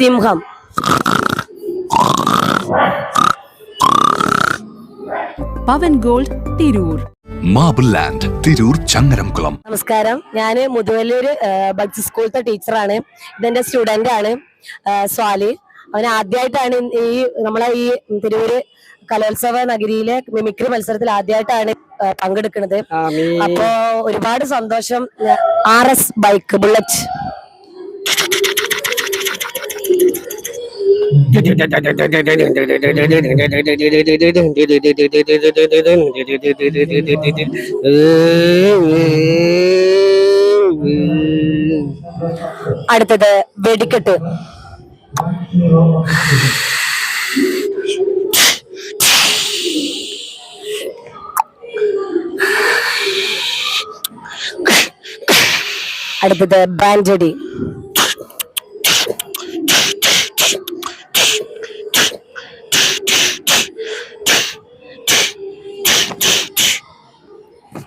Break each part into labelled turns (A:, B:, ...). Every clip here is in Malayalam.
A: സിംഹം.
B: Pavan gold Tirur.
C: Marble land Tirur Changaramkulam.
A: നമസ്കാരം. ഞാൻ മുതുവല്ലൂര് ബഡ്സ് സ്കൂളത്തെ ടീച്ചറാണ്. ഇതെന്റെ സ്റ്റുഡന്റ് ആണ് സ്വാലി. അവൻ ആദ്യമായിട്ടാണ് ഈ നമ്മളെ ഈ തിരൂര് കലോത്സവ നഗരിയിലെ മിമിക്രി മത്സരത്തിൽ ആദ്യമായിട്ടാണ് പങ്കെടുക്കുന്നത്. അപ്പോ ഒരുപാട് സന്തോഷം. R S bike bullet. അടുത്തത് വെടിക്കെട്ട്. അടുത്തത് ബാൻഡടി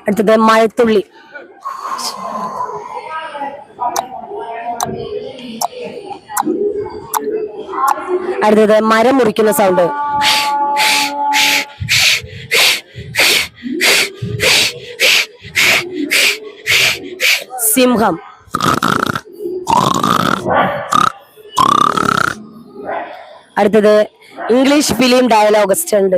A: അടുത്തത് മഴത്തുള്ളി. അടുത്തത് മരം മുറിക്കുന്ന സൗണ്ട് സിംഹം. അടുത്തത് ഇംഗ്ലീഷ് ഫിലിം ഡയലോഗസ്റ്റ് ഉണ്ട്